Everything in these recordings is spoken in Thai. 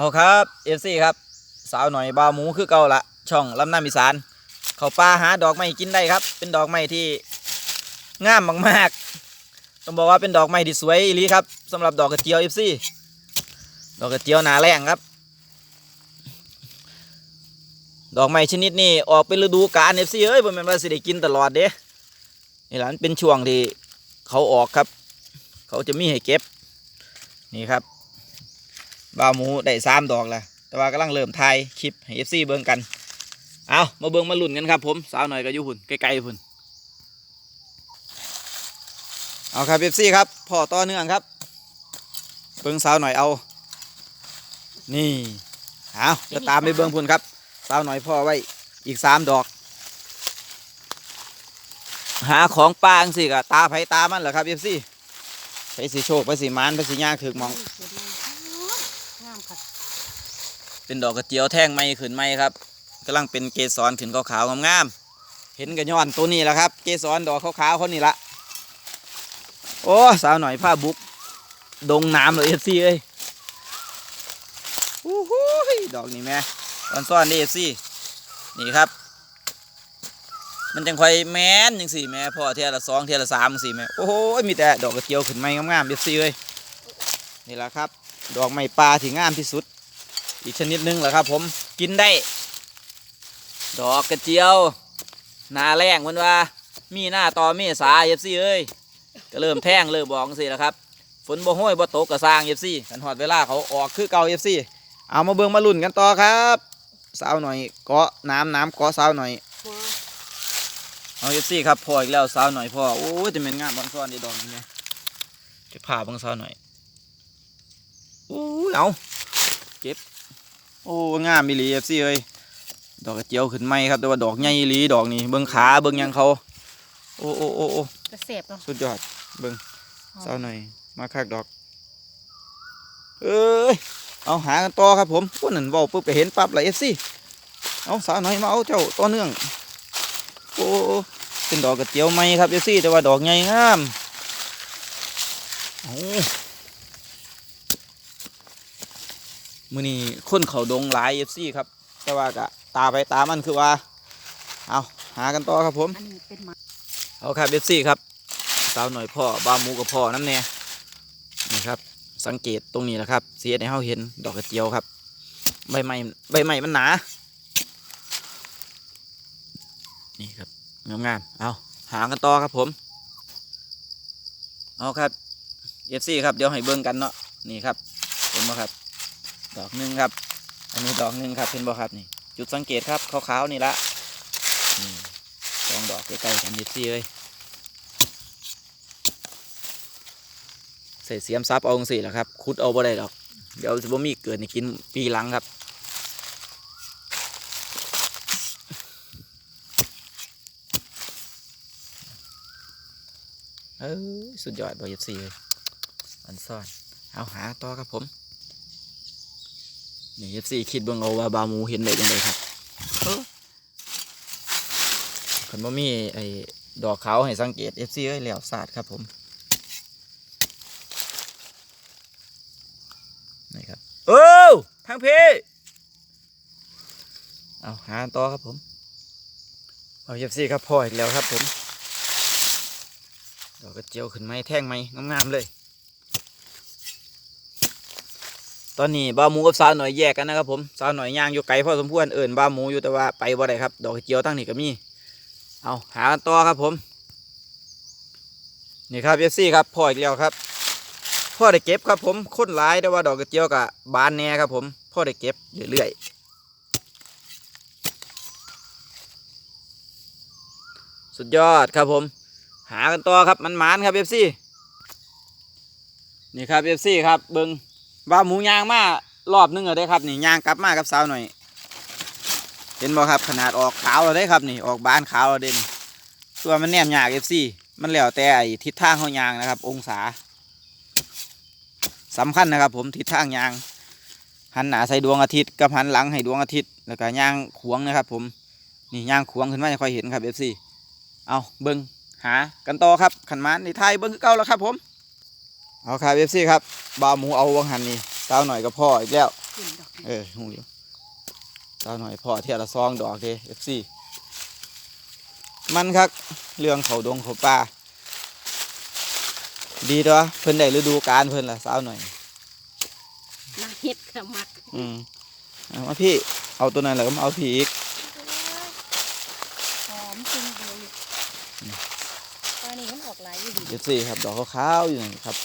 เอาครับเอฟซีครับ สาวหน่อยบาวหมูคือเก่าละช่องลำน้ำอีสานเขาป่าหาดอกไม้กินได้ครับ เป็นดอกไม้ที่งามมากๆ ต้องบอกว่าเป็นดอกไม้ที่สวยอีลีครับสำหรับดอกกระเจียวเอฟซีดอกกระเจียวหนาแรงครับ ดอกไม้ชนิดนี้ออกเป็นฤดูกาลเอฟซีเอ้ยบ่แม่นว่าสิได้กินตลอดเด้นี่ล่ะมันเป็นช่วงที่เขาออกครับ เขาจะมีให้เก็บนี่ครับ บาวหมูได้สามดอกแล้วแต่ว่ากำลังเริ่มถ่ายคลิปให้เอฟซีเบิ่งกัน เอามาเบิ่งมาลุ้นกันครับผมสาวหน่อยก็อยู่หุ่นใกล้ๆหุ่นเอาครับเอฟซีครับพ่อต่อเนื่องครับ เบิ่งสาวหน่อยเอา นี่เอาจะตามไปเบิ่งพุ่นครับสาวหน่อยพ่อไว้อีกสามดอก หาของปลาสิกะตาไผตามันเหรอครับเอฟซีไปสิโชคไปสิมานไปสิย่างถึกหมองเกิดมาง เป็นดอกกระเจียวแท่งไม้ขึ้นไม้ครับกำลังเป็นเกสรขึ้นขาวๆงามๆเห็นกันย้อนตัวนี้แหละครับ เกสรดอกขาวๆเขานี่ละโอ้สาวหน่อยผ้าบุก ดงน้ำเลยเอฟซีเอ้ยโอ้โหดอกนี่แม่ตอนซ่อนนี่เอฟซีนี่ครับ มันจังค่แมนจังสี่แม่พ่อเทียละสองเทียละสามสี่แม่โอ้โหมีแต่ดอกกระเจียวขึ้นไม้งามๆเอฟซีเอ้ยนี่แหละครับ ดอกไม้ปลาที่งามที่สุด อีกชนิดหนึงแหละครับ ผมกินได้ ดอกกระเจียวหนาแรงมันว่า มีหน้าต่อเมษาเอฟซีเอ้ยก็เริ่มแท่งเริ่มบอกสิแล้วครับ ฝนบ่ห้อยบ่ตกกระสร้างเอฟซีกันหอดเวลาเขาออกคือเก่าเอฟซีเอามาเบิ่งมาลุ่นกันต่อครับสาวหน่อยเกาะน้ำน้ำเกาะสาวหน่อยหัวเอาเอฟซีครับพออีกแล้วสาวหน่อยพ่อโอ้ยจะเป็นงามบางซ้อนดีดอกนี้เนี่ยจะพาบางสาวหน่อยโอ้ยเอาเก็บ โอ้งามอีหลีเอฟซีเอ้ยดอกกระเจียวขึ้นไหมครับแต่ว่าดอกใหญ่อีหลีดอกนี้เบิ่งขาเบิ่งหยังเขาโอ้โอ้โอ้โอ้กระเสบเนาะสุดยอดเบิ่งสาวหน่อยมาคักดอก เอ้ยเอาหากันต่อครับผมพวกนั้นเว้าปุ๊บไปเห็นปั๊บเลยเอฟซีเอาสาวหน่อยมาเอาเจ้าต่อเนื่องโอ้โอ้เป็นดอกกระเจียวไหมครับเอฟซีแต่ว่าดอกใหญ่งามเอา มือนี้คนเขาดงหลายเอฟซีครับ แต่ว่ากะตาไปตามันคือว่า เอาหากันต่อครับผมอันนี้เป็นหมาเอาครับเอฟซีครับสาวหน่อยพ่อบาหมูกับพ่อน้ำแน่นี่ครับ สังเกตตรงนี้แหละครับเสียในเฮาเห็นดอกกระเจียวครับ ใบไม้ใบไม้มันหนา นี่ครับงามๆเอาหากันต่อครับผมเอาครับเอฟซีครับเดี๋ยวให้เบิ่งกันเนาะนี่ครับเห็นบ่ครับ ดอกหนึ่งครับ อันนี้ดอกหนึ่งครับเห็นบ่ครับนี่ จุดสังเกตครับขาวๆนี่ละนี่สองดอกใกล้ๆกันเอฟซีเลยใส่เสียมซับเอาจังสี่แหละครับ คุดเอาบ่ได้ดอก เดี๋ยวจะบ่มีเกิดในกินปีหลังครับเอ้ยสุดยอดบอยซีเลยอันซ่อน เอาหาต่อครับผม นี่เอฟซีคิดเบิ่งเอาว่าบามูเห็นได้ยังไงครับคนบ่มีไอ้ดอกขาวให้สังเกตเอฟซีเอ้ยแล้วศาสตร์ครับผมนี่ครับเออทางพี่เอาหาต่อครับผมเอาเอฟซีครับพ่ออีกแล้วครับผมดอกกระเจียวขึ้นไม้แท่งไม้งามๆเลย ตอนนี้บ้าหมูกับสาวหน่อยแยกกันนะครับผมสาวหน่อยย่างอยู่ไกลพอสมควรเอิ่นบ้าหมูอยู่แต่ว่าไปบ่ได้ครับ ดอกเจียวตั้งนี่ก็มีเอาหากันต่อครับผม นี่ครับเอฟซีครับพ่ออีกแล้วครับพ่อได้เก็บครับผมค้นหลายแต่ว่าดอกกระเจียวกับบานแหน่ครับผมพ่อได้เก็บเรื่อยๆสุดยอดครับผม หากันต่อครับมันหมานครับเอฟซีนี่ครับเอฟซีครับเบิง ว่าหมูยางมารอบนึงเลยครับนี่ยางกลับมากับสาวหน่อย เห็นบ่ครับขนาดออกขาวแล้วได้ครับนี่ออกบานขาวแล้วเด่นส่วมันแนมยากเอฟซีมันแล้วแต่ไอ้ทิศทางเขายางนะครับ องศาสำคัญนะครับ ผมทิศทางยาง หันหน้าใส่ดวงอาทิตย์กับหันหลังให้ดวงอาทิตย์แล้วก็ยางขวงนะครับ ผมนี่ยางขวงขึ้นมาจะค่อยเห็นครับเอฟซีเอาเบิ้งหากันต่อครับขันมานในไทยเบิ้งคือเก่าแล้วครับผม เอาครับเอฟซีครับบาวหมูเอาวังหันนี่สาวหน่อยกับพ่ออีกแล้วขึ้นดอกเออหูอยู่สาวหน่อยพ่อเทียละซองดอกเด้เอฟซีมันคักเรื่องเขาดงเขาป่าดีตัวเพิ่นได้ฤดูกาลเพิ่นละสาวหน่อยน่าเฮ็ดกะมักอืมเอามาพี่เอาตัวนั้นแล้วก็มาเอาพี่อีกหอมจริงเลยตอนนี้มันออกหลายอยู่ดีเดี๋ยวสิครับดอกขาวๆอยู่นี่ครับ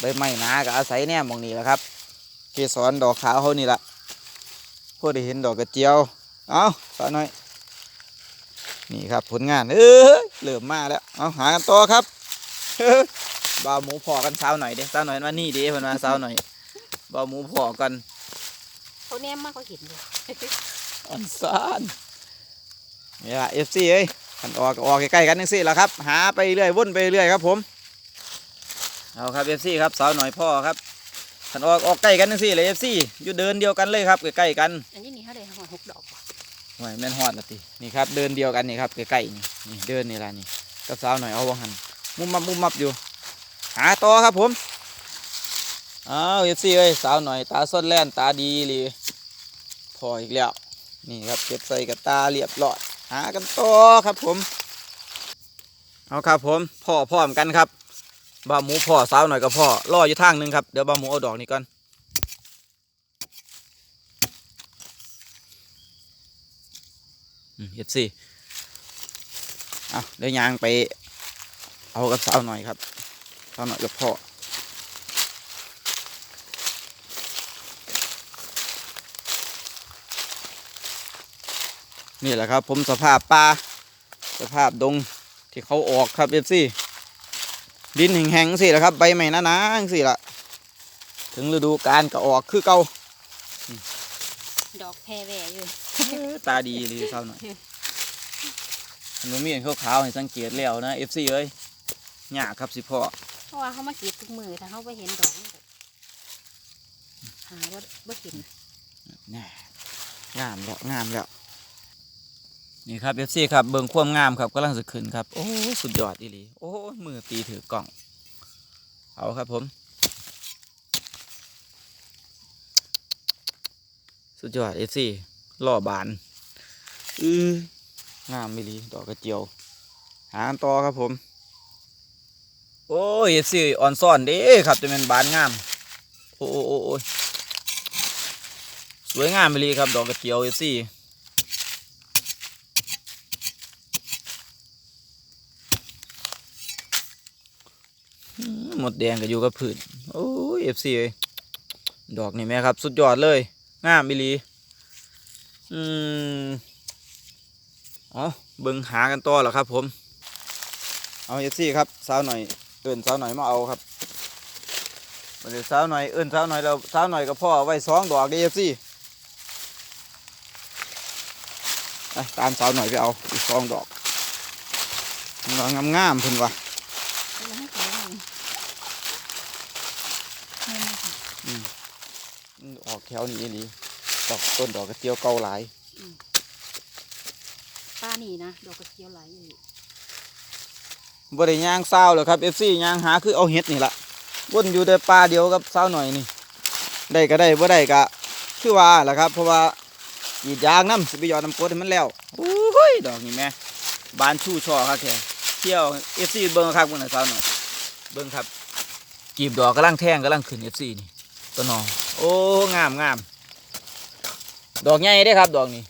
ใบไม้หนาก็อาศัยแนมมองนี้แหละครับ เกสรดอกขาวเขานี่ละพวกได้เห็นดอกกระเจียว เอาสาวน้อย นี่ครับผลงาน เออเริ่มมาแล้ว เอาหากันต่อครับเฮ้ยบ่าวหมูพอกันสาวหน่อยเด้สาวหน่อยมานี่เด้เพิ่นมาสาวหน่อยบ่าวหมูพอกัน เขาแนมมากเขาเห็นเลยอันซานนี่ละเอฟซีเอ้ยขันออกก็ออกใกล้ๆกันนี่สิละครับ หาไปเรื่อย วนไปเรื่อยครับผม เอาครับเอฟซีครับสาวหน่อยพ่อครับขันออกออกใกล้กันนี่สิเลยเอฟซีอยู่เดินเดียวกันเลยครับใกล้ๆกันอันนี้นี่เขาได้หอหกดอกว่ะหวยแม่นฮอดละตินี่ครับเดินเดียวกันนี่ครับใกล้ๆนี่นี่เดินนี่ละนี่กับสาวหน่อยเอาวงหันมุมมับมุมมับอยู่ หาต่อครับผมอ้าวเอฟซีเอ้ยสาวหน่อยตาส้นแล่นตาดีเลยพออีกแล้วนี่ครับเก็บใส่กับตาเรียบร้อยหากันต่อครับผม เอาครับผมพ่อพร้อมกันครับ บ่าหมูพ่อสาวหน่อยกับพ่อรออยู่ทางนึงครับเดี๋ยวบ่าหมูเอาดอกนี้ก่อนเฮ็ดสิเอาเดี๋ยวยางไปเอากับสาวหน่อยครับสาวหน่อยกับพ่อนี่แหละครับ ผมสภาพป่าสภาพดงที่เขาออกครับเอฟซี ดินแห้งๆสิแหละครับ ใบไม้หนาๆสิละถึงฤดูกาลก็ออกคือเก่าดอกแพรแหวอยู่ตาดีเลยเศร้าหน่อยหนูมีเห็นขาวๆให้สังเกตแล้วนะเอฟซีเอ้ยหยากครับสิพ่อเพราะว่าเขามาเก็บทุกมือถ้าเขาไปเห็นดอกมันก็หาว่าบ่เห็นแน่งามแล้วงามแล้ว นี่ครับเอฟซีครับเบิ่งความงามครับกำลังจะขึ้นครับโอ้สุดยอดอีหลีโอ้มือตีถือกล่อง เอาครับผม สุดยอดเอฟซีล่อบานอืองามอีหลีดอกกระเจียว หาต่อครับผม โอ้ยเอฟซีอ่อนซ่อนเด้ครับจะเป็นบานงาม โอ้โอ้โอ้สวยงามไปเลยครับดอกกระเจียวเอซี่ หมดแดงก็อยู่กับผืนโอ้ยเอฟซีเลยดอกนี่แม่ครับ สุดยอดเลยงามไปลีอืมเอเบิ่งหากันต่อแล้วครับผม เอาเอฟซีครับสาวหน่อยเอินสาวหน่อยมาเอาครับมาเดี๋ยวสาวหน่อยเอินสาวหน่อยเราสาวหน่อยกับพ่อไว้สองดอกเอฟซีไปตามสาวหน่อยไปเอาอีกสองดอกดอกงามๆเพิ่นวะ เอาไว้ให้เขาลองนั่นนะคะ ออกแถ วนี้นี่ดอกต้นดอกกระเจียวเก่าหลายป้านี่นะดอกกระเจียวหลายอยู่บ่ได้ย่างเศร้าวเลยครับ FC ย่างหาคือเอาเห็ดนี่ละวนอยู่แต่ป่าเดียวกับสาวหน่อยนี่ ได้ก็ได้บ่ได้ก็คือว่าล่ะครับ เพราะว่ากรีดยางน้ำสิไปหยอดน้ำกรดให้มันแล้วโอ้ยดอกนี่แม่บานชูช่อครับแค่เที่ยว FC เบิ่งครับเบิ่งน่ะสาวหน่อยเบิ่งครับกีบดอกกำลังแทงกำลังขึ้น FC นี่ต้นหอม โอ้งามงามดอกใหญ่เด้ครับ ดอกนี้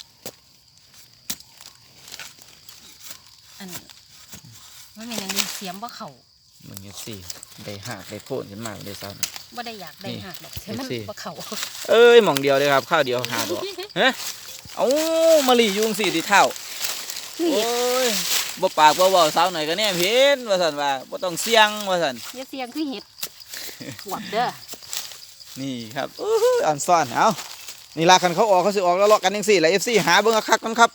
อันมันเป็นอย่างนี้เสียมว่าเขามึง FC ได้หากได้โพ่นขึ้นมาได้สาวหน่อยว่าได้อยากได้นี่หักดอกเสียมันสิว่าเขาเอ้ยหมองเดียวเลยครับ ข้าวเดียวหาดอกเฮ้เอามาลียุงสี่ดิเท่านี่โอ้ยบ่ปากบ่เว้าสาวหน่อยก็แน่เห็นว่าซั่นว่าบ่ต้องเสี่ยงว่าซั่นอย่าเสียงคือเห็ดปวดเด้อ นี่ครับอ่อนซ่อนเอานี่ล่ะคันเขาออกเขาสิออกแล้วเลาะกันจังซี่แหละ FC หาเบิ่งคักกันครับ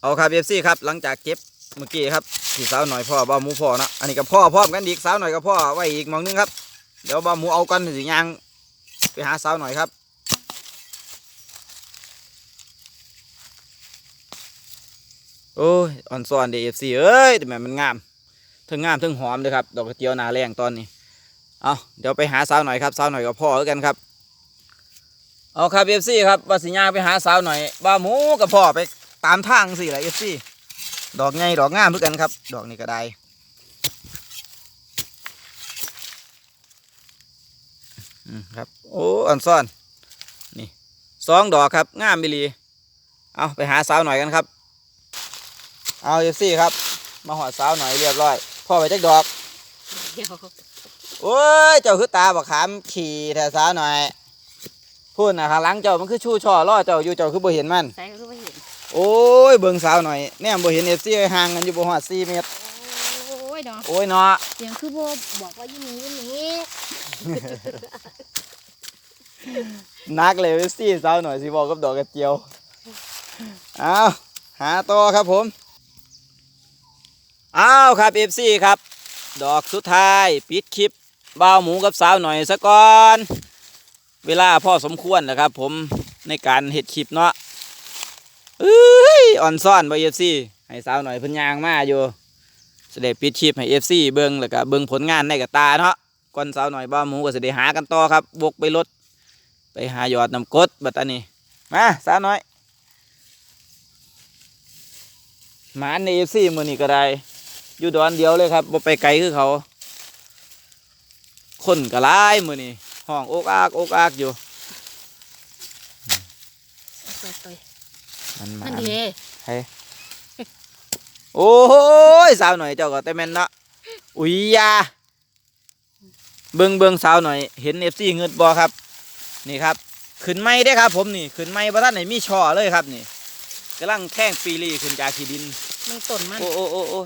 เอาครับ FC ครับ หลังจากเก็บเมื่อกี้ครับที่สาวหน่อยพ่อบ่าหมูพ่อนะอันนี้กับพ่อพร้อมกันอีกสาวหน่อยกับพ่อไว้อีกมองนึงครับ เดี๋ยวบ่าหมูเอากันสิยางไปหาสาวหน่อยครับโอ้ยอ่อนซ้อนเดฟซีเอ้ยแต่แม่มันงามทั้งงามทั้งหอมเลยครับดอกกระเจียวนาแรงตอนนี้ เอาเดี๋ยวไปหาสาวหน่อยครับสาวหน่อยกับพ่อแล้วกันครับ เอาครับเอฟซีครับว่าสิย่าไปหาสาวหน่อยบ้าหมูกับพ่อไปตามทางสิละเอฟซีดอกไงดอกงามเพื่อกันครับ ดอกนี้ก็ได้ครับ โอ้อันซ่อน นี่สองดอกครับงามบิลี เอาไปหาสาวหน่อยกันครับ เอาเอฟซีครับ มาหอดสาวหน่อยเรียบร้อย พ่อไปจักดอกเดี๋ยว โอ้ย เจ้าคือตาบักขามขี่แถวสาวหน่อย พูดนะข้างหลังเจ้ามันคือชูช่อล่อเจ้าอยู่เจ้าคือบ่เห็นมัน ใส่ก็ไม่เห็น โอ้ย เบิ่งสาวหน่อยแน่บ่เห็นเอฟซีห่างกันอยู่บ่ฮอด4เมตร โอ้ยเนาะโอ้ยเนาะ เสียงคือโบบอกว่าอยี่นี้อยี่นี้นักเลยเอฟซีสาวหน่อยสิบอกกับดอกกระเจียว เอาหาต่อครับผมเอาครับเอฟซีครับ ดอกสุดท้าย ปิดคลิป บ่าวหมูกับสาวหน่อยซะก่อน เวลาพ่อสมควรนะครับ ผมในการเฮ็ดคลิปเนาะเอ้ยอ่อนซ่อนบ่เอฟซีให้สาวหน่อยพิ่นยางมาอยู่จะได้ปิดคลิปให้เอฟซีเบิ่งแล้วก็เบิ่งผลงานในกับตาเนาะก่อนสาวหน่อยบ่าวหมูก็เสิได้หากันต่อครับบกไปรถไปหายอดน้ำกดบัดตานี้มาสาวหน้อยหมาในเอฟซีมือนี่ก็ได้อยู่ดอนเดียวเลยครับบ่ไปไกลคือเขา คนก็หลายมือนี่ห้องโอกอากโอกอากอยู่ต่อยต่อยมันหมานั่นเด้โอ้ยสาวหน่อยเจ้าก็แต่แม่นเนาะอุ้ยยาเบิงเบิงสาวหน่อย เห็นเอฟซีเงิดบอครับ นี่ครับขึ้นไม้ได้อครับ ผมนี่ขึ้นไม้พระท่านไหนมีช่อเลยครับนี่กำลังแข้งปีรีขึ้นจากขีดินมึงต้นมันโอ้โอ้โอ้โอ้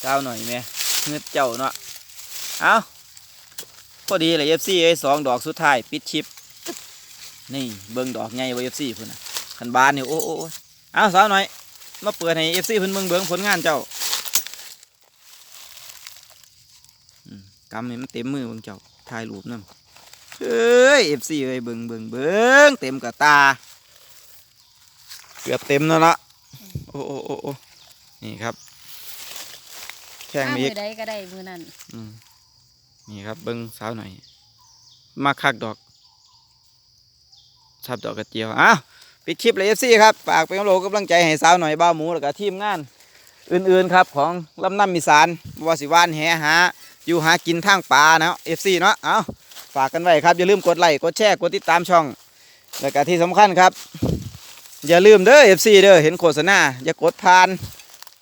เจ้าหน่อยแม่เงือดเจ้าเนาะเอา พอดีเลยเอฟซีไอ้สองดอกสุดท้ายปิดชิป นี่เบิ่งดอกใหญ่ไว้เอฟซีพุ่นน่ะขันบานนี่โอ้โอ้โอ้เอาสาวหน่อย มาเปิดให้เอฟซีเพิ่นเบิ่งเบิ่งผลงานเจ้าอืมกำให้มันเต็มมือเบิ่งเจ้าถ่ายรูปนำเอ้ยเอฟซีเอ้ยเบิ่งเบิ่งเบิ่งเต็มกับตา เกือบเต็มแล้วละโอ้โอ้โอ้โอ้นี่ครับแข่งถ้ามีมือีกอใดก็ได้มือนั่นอืม นี่ครับเบิ้งสาวหน่อย มาคักดอกชับดอกกระเจียวอ้าวปิดคลิปเลยเอฟซีครับฝากเป็นกำลังกำลังใจให้สาวหน่อยบ้าวหมูแล้วก็ทีมงาน อื่นๆครับของลำน้ำมีสารวสิวานแหหาอยู่หากินทางป่านะเอฟซีเนาะเอาฝากกันไว้ครับ อย่าลืมกดไลค์กดแชร์กดติดตามช่อง แล้วก็ที่สำคัญครับ อย่าลืมเด้อเอฟซีเด้อเห็นโฆษณาอย่ากดผ่าน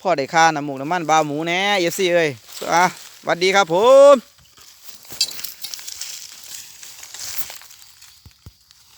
พ่อได้ค่าน้ำหมูกน้ำมันบาวหมูแน่เอฟซีเอ้ยอะสวัสดีครับผม